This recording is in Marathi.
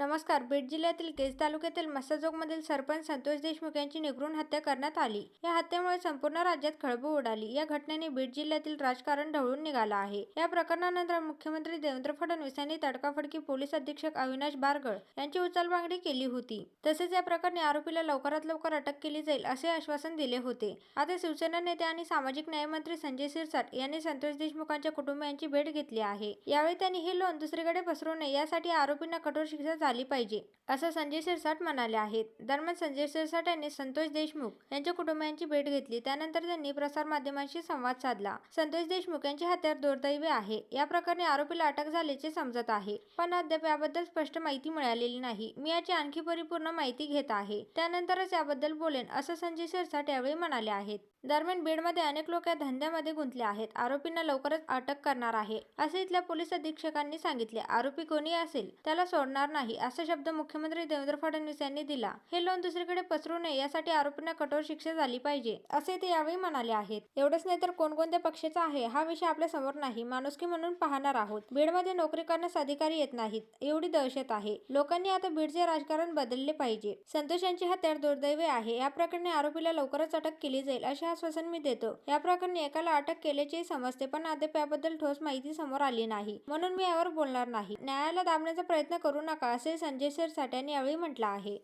नमस्कार. बीड जिल्ह्यातील केज तालुक्यातील मसाजोगमधील सरपंच संतोष देशमुख यांची निगरून हत्या करण्यात आली. या हत्येमुळे संपूर्ण राज्यात खळबळ उडाली. या घटनेने बीड जिल्ह्यातील राजकारण ढवळून निघालं आहे. या प्रकरणानंतर मुख्यमंत्री देवेंद्र फडणवीस यांनी तडकाफडकी पोलीस अधीक्षक अविनाश बारगळ यांची उचलबांगडी केली होती. तसेच या प्रकरणी आरोपीला लवकरात लवकर अटक केली जाईल असे आश्वासन दिले होते. आता शिवसेना नेते आणि सामाजिक न्यायमंत्री संजय शिरसाट यांनी संतोष देशमुखांच्या कुटुंबियांची भेट घेतली आहे. यावेळी त्यांनी हे लोन दुसरीकडे पसरू नये यासाठी आरोपींना कठोर शिक्षा आली पाहिजे असं संजय सिरसाट म्हणाले आहेत. दरम्यान संजय सिरसाट यांनी संतोष देशमुख यांच्या कुटुंबियांची भेट घेतली. त्यानंतर त्यांनी प्रसारमाध्यमांशी संवाद साधला. संतोष देशमुख यांची हत्यार दुर्दैवी आहे. या प्रकरणी आरोपीला अटक झाल्याचे समजत आहे. पण अद्याप याबद्दल स्पष्ट माहिती मिळालेली नाही. मी याची आणखी परिपूर्ण माहिती घेत आहे. त्यानंतरच याबद्दल बोलेन असं संजय सिरसाट यावेळी म्हणाले आहेत. दरम्यान बीडमध्ये अनेक लोक या धंद्यामध्ये गुंतले आहेत. आरोपींना लवकरच अटक करणार आहे असे इथल्या पोलीस अधीक्षकांनी सांगितले. आरोपी कोणी असेल त्याला सोडणार नाही असा शब्द मुख्यमंत्री देवेंद्र फडणवीस यांनी दिला. हे लोन दुसरीकडे पसरू नये यासाठी आरोपींना कठोर शिक्षा झाली पाहिजे असे ते यावेळी म्हणाले आहेत. एवढंच नाही तर कोणकोणत्या पक्षाचा आहे हा विषय आपल्यासमोर नाही माणुसकी म्हणून पाहणार आहोत. बीडमध्ये नोकरी करण्यास अधिकारी येत नाहीत एवढी दहशत आहे. लोकांनी आता बीडचे राजकारण बदलले पाहिजे. संतोष यांची हत्या दुर्दैवी आहे. या प्रकरणी आरोपीला लवकरच अटक केली जाईल असे आश्वासन मी देतो. या प्रकरणी एकाला अटक केल्याचे समजते पण अद्याप याबद्दल ठोस माहिती समोर आली नाही. म्हणून मी यावर बोलणार नाही. न्यायाला दाबण्याचा प्रयत्न करू नका असे संजय शिरसाट यांनी यावेळी म्हटलं आहे.